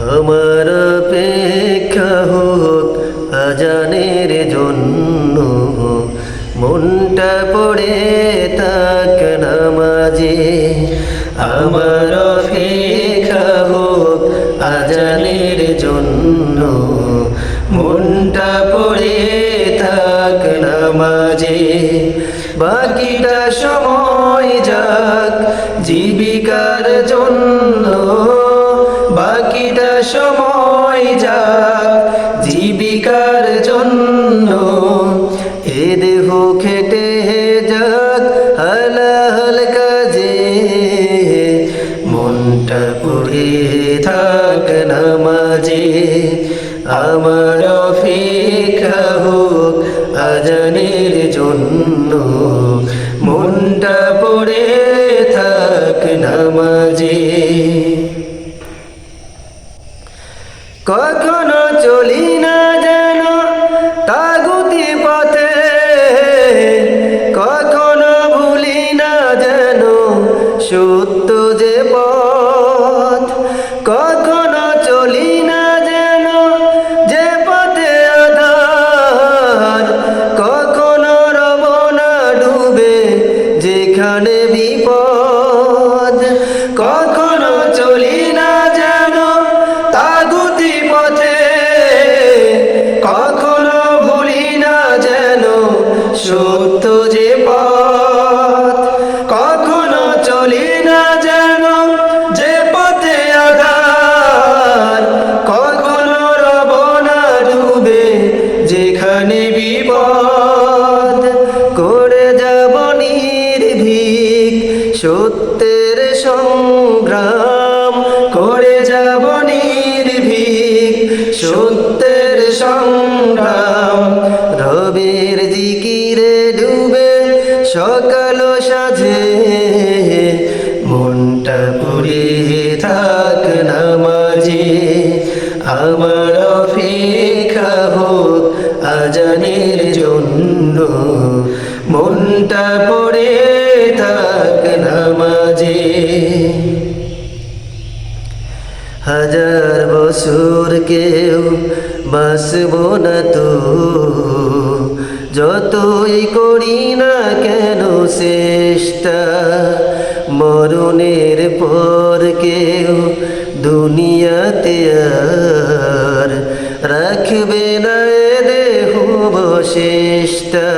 আমার অপেক্ষা হোক আজানের জন্য। মনটা পড়ে তাক নামাজে। আমার অপেক্ষা হোক আজানের জন্য। মনটা পড়ে থাক নামাজে। বাকিটা সময় যাক জীবিকার জন্য। হোক, আজানের জন্য। মনটা পড়ে থাক নামাজে। কখনো চলি না যেন তাগুতি পথে। কখনো ভুলি না যেন সত্য সংগ্রাম করে যাব নির্ভীক সত্যের সংগ্রাম। রবের জিকিরে ডুবে সকাল সাজে মনটা পুরে থাক নামাজে আমার অপেক্ষা হোক আজানের জন্য। মনটা পড়ে বছর কেউ বাসব না তো। যতই করি না কেন চেষ্টা মরণের পর কেউ দুনিয়াতে আর রাখবে না দেহ বশেষটা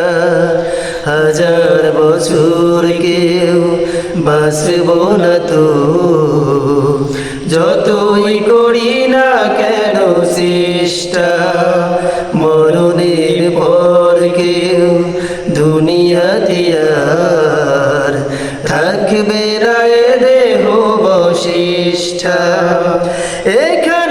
হাজার বছর কেউ বাসব না তো। এখানে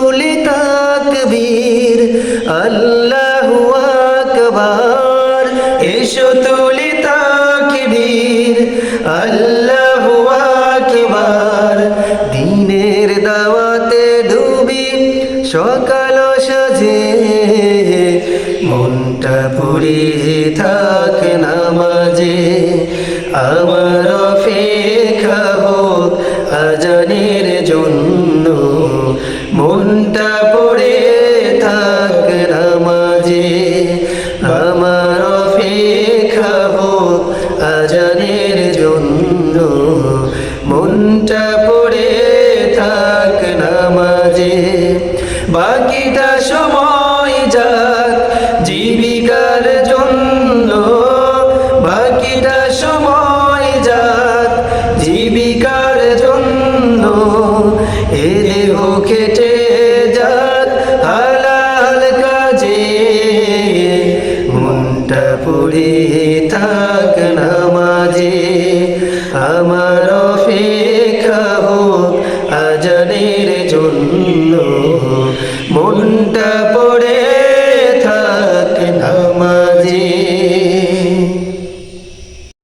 এসো তুলি তাকবীর, আল্লাহু আকবার। এসো তুলি তাকবীর, আল্লাহু আকবার। দিনের দাওয়াতে ডুবি সকাল সাজে, মনটা পুরি থাক নামাজে। আমার অপেক্ষা হোক আজানের জন্য। মনটা পড়ে থাক নামাজে। আমার অপেক্ষা হোক আজানের জন্য। মনটা পড়ে থাক নামাজে। বাকিটা সময় পড়ে থাক